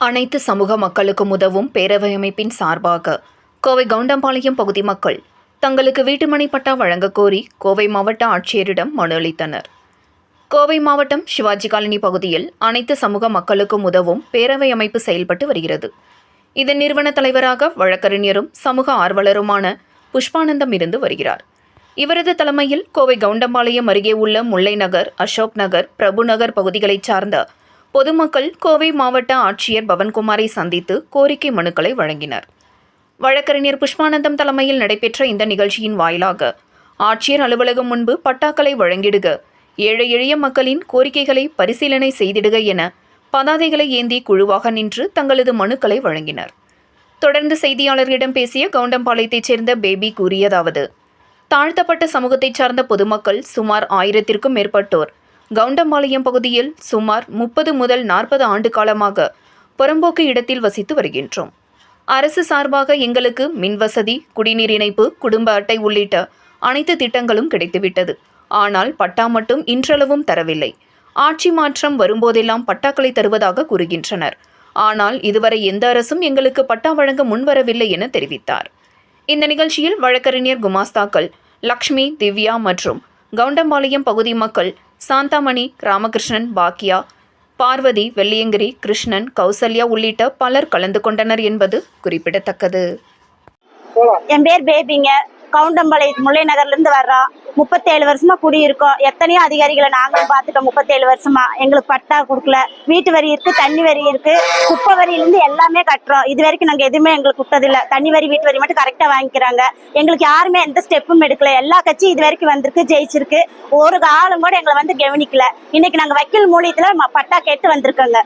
அனைத்து சமூக மக்களுக்கும் உதவும் பேரவை அமைப்பின் சார்பாக கோவை கவுண்டம்பாளையம் பகுதி மக்கள் தங்களுக்கு வீட்டுமனை பட்டா வழங்கக்கோரி கோவை மாவட்ட ஆட்சியரிடம் மனு அளித்தனர். கோவை மாவட்டம் சிவாஜி காலனி பகுதியில் அனைத்து சமூக மக்களுக்கும் உதவும் பேரவை அமைப்பு செயல்பட்டு வருகிறது. இதன் நிறுவன தலைவராக வழக்கறிஞரும் சமூக ஆர்வலருமான புஷ்பானந்தம் இருந்து வருகிறார். இவரது தலைமையில் கோவை கவுண்டம்பாளையம் அருகே உள்ள முல்லை நகர் அசோக் நகர் பிரபு நகர் பகுதிகளைச் சார்ந்த பொதுமக்கள் கோவை மாவட்ட ஆட்சியர் பவன்குமாரை சந்தித்து கோரிக்கை மனுக்களை வழங்கினர். வழக்கறிஞர் புஷ்பானந்தம் தலைமையில் நடைபெற்ற இந்த நிகழ்ச்சியின் வாயிலாக ஆட்சியர் அலுவலகம் முன்பு பட்டாக்களை வழங்கிடுக ஏழை எளிய மக்களின் கோரிக்கைகளை பரிசீலனை செய்திடுக என பதாதைகளை ஏந்தி குழுவாக நின்று தங்களது மனுக்களை வழங்கினர். தொடர்ந்து செய்தியாளர்களிடம் பேசிய கவுண்டம்பாளையத்தைச் சேர்ந்த பேபி கூறியதாவது தாழ்த்தப்பட்ட சமூகத்தைச் சார்ந்த பொதுமக்கள் சுமார் ஆயிரத்திற்கும் மேற்பட்டோர் கவுண்டம்பாளையம் பகுதியில் சுமார் முப்பது முதல் நாற்பது ஆண்டு காலமாக புறம்போக்கு இடத்தில் வசித்து வருகின்றோம். அரசு சார்பாக எங்களுக்கு மின்வசதி குடிநீர் இணைப்பு குடும்ப அட்டை உள்ளிட்ட அனைத்து திட்டங்களும் கிடைத்துவிட்டது. ஆனால் பட்டா மட்டும் இன்றளவும் தரவில்லை. ஆட்சி மாற்றம் வரும்போதெல்லாம் பட்டாக்களை தருவதாக கூறுகின்றனர். ஆனால் இதுவரை எந்த அரசும் எங்களுக்கு பட்டா வழங்க முன்வரவில்லை என தெரிவித்தார். இந்த நிகழ்ச்சியில் வழக்கறிஞர் குமாஸ்தாக்கள் லக்ஷ்மி திவ்யா மற்றும் கவுண்டம்பாளையம் பகுதி மக்கள் சாந்தாமணி ராமகிருஷ்ணன் பாக்கியா பார்வதி வெள்ளியங்கிரி கிருஷ்ணன் கௌசல்யா உள்ளிட்ட பலர் கலந்து கொண்டனர் என்பது குறிப்பிடத்தக்கது. என் பேர் பேபிங்க. கவுண்டம்பாளையம் முல்லை நகர்லேருந்து வர்றோம் முப்பத்தேழு வருஷமா குடியிருக்கோம். எத்தனையோ அதிகாரிகளை நாங்களும் பார்த்துட்டோம். முப்பத்தேழு வருஷமா. எங்களுக்கு பட்டா கொடுக்கல. வீட்டு வரி இருக்கு தண்ணி வரி இருக்கு. குப்பை வரியிலிருந்து எல்லாமே கட்டுறோம். இது வரைக்கும் நாங்கள் எதுவுமே எங்களுக்கு விட்டதில்ல தண்ணி வரி வீட்டு வரி மட்டும் கரெக்டாக வாங்கிக்கிறாங்க. எங்களுக்கு யாருமே எந்த ஸ்டெப்பும் எடுக்கல. எல்லா கட்சியும் இது வரைக்கும் வந்திருக்கு ஜெயிச்சிருக்கு. ஒரு காலம் கூட எங்களை வந்து கவனிக்கல. இன்னைக்கு நாங்கள் வக்கீல் மூலியத்தில் பட்டா கேட்டு வந்திருக்கோங்க.